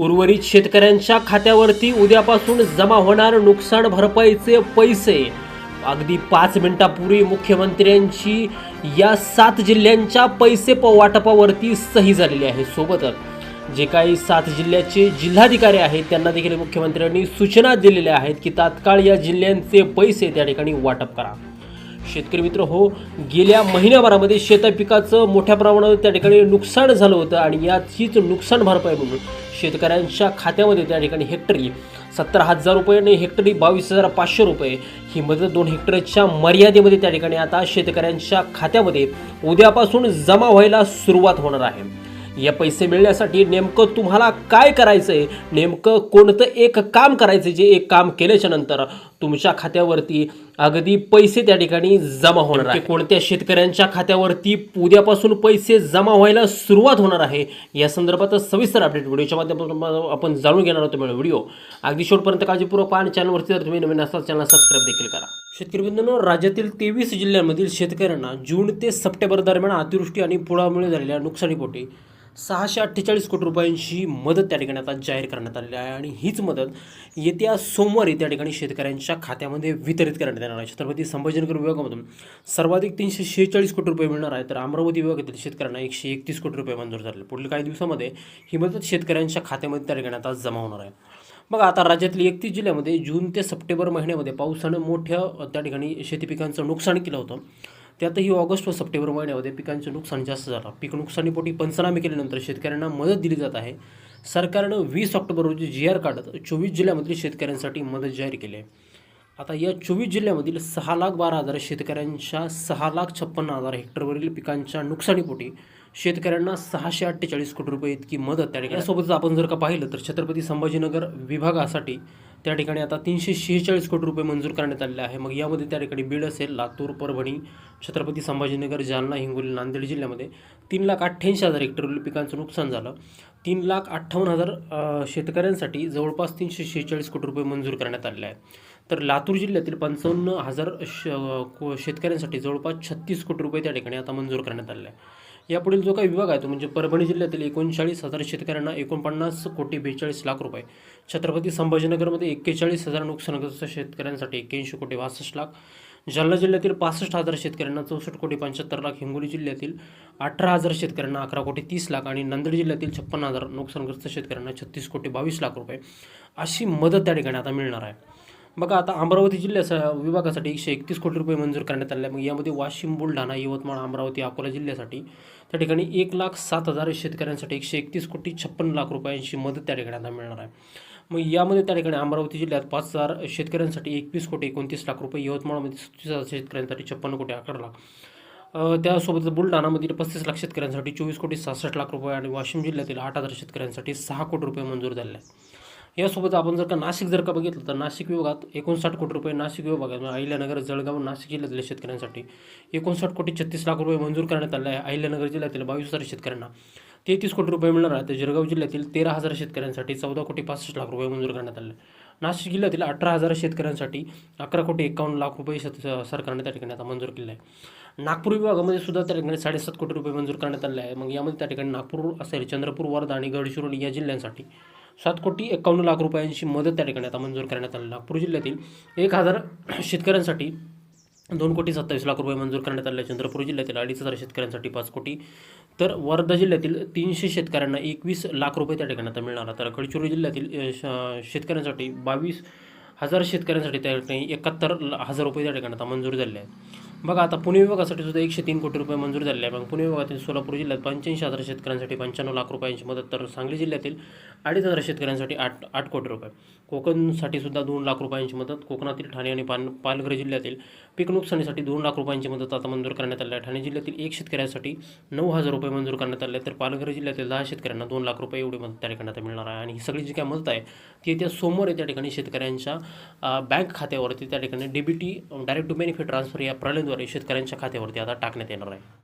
उर्वरित शेतकऱ्यांच्या खात्यावरती उद्यापासून जमा होणार नुकसान भरपाईचे पैसे. अगदी पाच मिनिटापूर्वी मुख्यमंत्र्यांची या सात जिल्ह्यांच्या पैसे प वाटपावरती सही झालेली आहे. सोबतच जे काही सात जिल्ह्याचे जिल्हाधिकारी आहेत त्यांना देखील मुख्यमंत्र्यांनी सूचना दिलेल्या आहेत की तात्काळ या जिल्ह्यांचे पैसे त्या ठिकाणी वाटप करा. शेतकरी मित्र हो गेल्या महिन्याभरामध्ये शेतपिकाचं मोठ्या प्रमाणावर त्या ठिकाणी नुकसान झालं होतं आणि याचीच नुकसान भरपाई म्हणून शेतकऱ्यांच्या खात्यामध्ये त्या ठिकाणी हेक्टरी सत्तर हजार रुपये आणि हेक्टरी बावीस हजार पाचशे रुपये ही मदत दोन हेक्टरच्या मर्यादेमध्ये त्या ठिकाणी आता शेतकऱ्यांच्या खात्यामध्ये उद्यापासून जमा व्हायला सुरुवात होणार आहे. या पैसे मिळण्यासाठी नेमकं तुम्हाला काय करायचं आहे नेमकं कोणतं एक काम करायचं जे एक काम केल्याच्यानंतर तुमच्या खात्यावरती अगदी पैसे त्या ठिकाणी जमा होणार आहे. कोणत्या शेतकऱ्यांच्या खात्यावरती उद्यापासून पैसे जमा व्हायला सुरुवात होणार आहे या संदर्भात सविस्तर अपडेट व्हिडिओच्या माध्यमातून आपण जाणून घेणार आहोत मिळून व्हिडिओ. अगदी शेवटपर्यंत काळजीपूर्वक पहा आणि चॅनलवरती जर तुम्ही नवीन असाल चॅनल सबस्क्राईब देखील करा. शेतकरी मित्रांनो राज्यातील तेवीस जिल्ह्यांमधील शेतकऱ्यांना जून ते सप्टेंबर दरम्यान अतिवृष्टी आणि पुरामुळे झालेल्या नुकसानीपोटी सहाशे अठ्ठेचाळीस कोटी रुपयांची मदत त्या ठिकाणी आता जाहीर करण्यात आलेली आहे आणि हीच मदत येत्या सोमवारी त्या ठिकाणी शेतकऱ्यांच्या खात्यामध्ये वितरित करण्यात येणार आहे. छत्रपती संभाजीनगर विभागामधून सर्वाधिक तीनशे शेहेचाळीस कोटी रुपये मिळणार आहे तर अमरावती विभागातील शेतकऱ्यांना एकशे एकतीस कोटी रुपये मंजूर झाले पुढील काही दिवसामध्ये ही मदत शेतकऱ्यांच्या खात्यामध्ये त्या ठिकाणी आता जमा होणार आहे. बघा आता राज्यातील एकतीस जिल्ह्यामध्ये जून ते सप्टेंबर महिन्यामध्ये पावसानं मोठ्या त्या ठिकाणी शेती पिकांचं नुकसान केलं होतं. त्यातही ऑगस्ट व सप्टेंबर महिन्यामध्ये पिकांचे नुकसान जास्त झालं. पीक नुकसानीपोटी पंचनामे केल्यानंतर शेतकऱ्यांना मदत दिली जात आहे. सरकारनं वीस ऑक्टोबर रोजी जी आर काढत चोवीस जिल्ह्यामधील शेतकऱ्यांसाठी मदत जाहीर केली आहे. आता या चोवीस जिल्ह्यामधील सहा लाख बारा हजार शेतकऱ्यांच्या सहा लाख छप्पन्न हजार हेक्टरवरील पिकांच्या नुकसानीपोटी शेतकऱ्यांना सहाशे अठ्ठेचाळीस कोटी रुपये इतकी मदत त्या ठिकाणी. यासोबतच आपण जर का पाहिलं तर छत्रपती संभाजीनगर विभागासाठी त्या ठिकाणी आता तीनशे शेहेचाळीस कोटी रुपये मंजूर करण्यात आलेले आहे. मग यामध्ये त्या ठिकाणी बीड असेल लातूर परभणी छत्रपती संभाजीनगर जालना हिंगोली नांदेड जिल्ह्यामध्ये तीन लाख अठ्ठ्याऐंशी हजार हेक्टर पिकांचं नुकसान झालं. तीन लाख अठ्ठावन्न हजार शेतकऱ्यांसाठी जवळपास तीनशे शेहेचाळीस कोटी रुपये मंजूर करण्यात आलेले आहे. तर लातूर जिल्ह्यातील पंचावन्न हजार श को- शेतकऱ्यांसाठी जवळपास छत्तीस कोटी रुपये त्या ठिकाणी आता मंजूर करण्यात आले आहे. यापुढील जो काही विभाग आहे तो म्हणजे परभणी जिल्ह्यातील एकोणचाळीस हजार शेतकऱ्यांना एकोणपन्नास कोटी बेचाळीस लाख रुपये छत्रपती संभाजीनगरमध्ये एक्केचाळीस हजार नुकसानग्रस्त शेतकऱ्यांसाठी एक्क्याऐंशी कोटी बासष्ट लाख जालना जिल्ह्यातील पासष्ट हजार शेतकऱ्यांना चौसष्ट कोटी पंच्याहत्तर लाख हिंगोली जिल्ह्यातील अठरा हजार शेतकऱ्यांना अकरा कोटी तीस लाख आणि नांदेड जिल्ह्यातील छप्पन्न हजार नुकसानग्रस्त शेतकऱ्यांना छत्तीस कोटी बावीस लाख रुपये अशी मदत त्या ठिकाणी आता मिळणार आहे. बघा आता अमरावती जिल्ह्याचा विभागासाठी एकशे एकतीस कोटी रुपये मंजूर करण्यात आले. आहे. मग यामध्ये वाशिम बुलढाणा यवतमाळ अमरावती अकोला जिल्ह्यासाठी त्या ठिकाणी एक लाख सात हजार शेतकऱ्यांसाठी एकशे एकतीस कोटी छप्पन्न लाख रुपयांची मदत त्या ठिकाणी आता मिळणार आहे. मग यामध्ये त्या ठिकाणी अमरावती जिल्ह्यात पाच हजार शेतकऱ्यांसाठी एकवीस कोटी एकोणतीस लाख रुपये यवतमाळमध्ये सत्तीस हजार शेतकऱ्यांसाठी छप्पन्न कोटी अकरा लाख. त्यासोबत त्यासोबतच बुलढाणामधील पस्तीस लाख शेतकऱ्यांसाठी चोवीस कोटी सहासष्ट लाख रुपये आणि वाशिम जिल्ह्यातील आठ हजार शेतकऱ्यांसाठी सहा कोटी रुपये मंजूर झाले. आहेत यासोबत आपण जर का नाशिक जर का बघितलं तर नाशिक विभागात एकोणसाठ कोटी रुपये नाशिक विभागात म्हणजे अहिल्यानगर जळगाव नाशिक जिल्ह्यातल्या शेतकऱ्यांसाठी एकोणसाठ कोटी छत्तीस लाख रुपये मंजूर करण्यात आले आहे. अहिल्यानगर जिल्ह्यातील बावीस हजार शेतकऱ्यांना तेहतीस कोटी रुपये मिळणार आहे तर जळगाव जिल्ह्यातील तेरा हजार शेतकऱ्यांसाठी चौदा कोटी पासष्ट लाख रुपये मंजूर करण्यात आले आहे. नाशिक जिल्ह्यातील अठरा हजार शेतकऱ्यांसाठी अकरा कोटी एकावन्न लाख रुपये शेत सरकारने त्या ठिकाणी आता मंजूर केले आहे. नागपूर विभागामध्ये सुद्धा त्या ठिकाणी साडेसात कोटी रुपये मंजूर करण्यात आले आहे. मग यामध्ये त्या ठिकाणी नागपूर असेल चंद्रपूर वर्धा आणि गडचिरोली या जिल्ह्यांसाठी सात कोटी एकावन्न लाख रुपयांची मदत त्या ठिकाणी आता मंजूर करण्यात आली नागपूर जिल्ह्यातील एक हजार शेतकऱ्यांसाठी दोन कोटी सत्तावीस लाख रुपये मंजूर करण्यात आले चंद्रपूर जिल्ह्यातील अडीच हजार शेतकऱ्यांसाठी पाच कोटी. तर वर्धा जिल्ह्यातील तीनशे शेतकऱ्यांना एकवीस लाख रुपये त्या ठिकाणी आता मिळणार तर गडचिरोली जिल्ह्यातील श- शेतकऱ्यांसाठी बावीस हजार शेतकऱ्यांसाठी त्या ठिकाणी एकाहत्तर हजार रुपये त्या ठिकाणी आता मंजूर झाले आहेत. बघा आता पुणे विभागासाठी सुद्धा एकशे तीन कोटी रुपये मंजूर झाले आहे मग पुणे विभागातील सोलापूर जिल्ह्यात पंच्याऐंशी हजार शेतकऱ्यांसाठी पंच्याण्णव लाख रुपयांची मदत तर सांगली जिल्ह्यातील अडीच हजार शेतकऱ्यांसाठी आठ आठ कोटी रुपये. कोकणसाठी सुद्धा दोन लाख रुपयांची मदत कोकणातील ठाणे आणि पान पालघर जिल्ह्यातील पीक नुकसानीसाठी दोन लाख रुपयांची मदत आता मंजूर करण्यात आली आहे. ठाणे जिल्ह्यातील एक शेतकऱ्यासाठी नऊ हजार रुपये मंजूर करण्यात आले तर पालघर जिल्ह्यातील दहा शेतकऱ्यांना दोन लाख रुपये एवढी मदत त्या ठिकाणी आता मिळणार आहे. आणि ही सगळी जी काय मदत आहे की येत्या सोमवारी त्या ठिकाणी शेतकऱ्यांच्या बँक खात्यावरती त्या ठिकाणी DBT direct to benefit transfer या प्रणालीद्वारे शेतकऱ्यांच्या खात्यावरती आता टाकण्यात येणार आहे.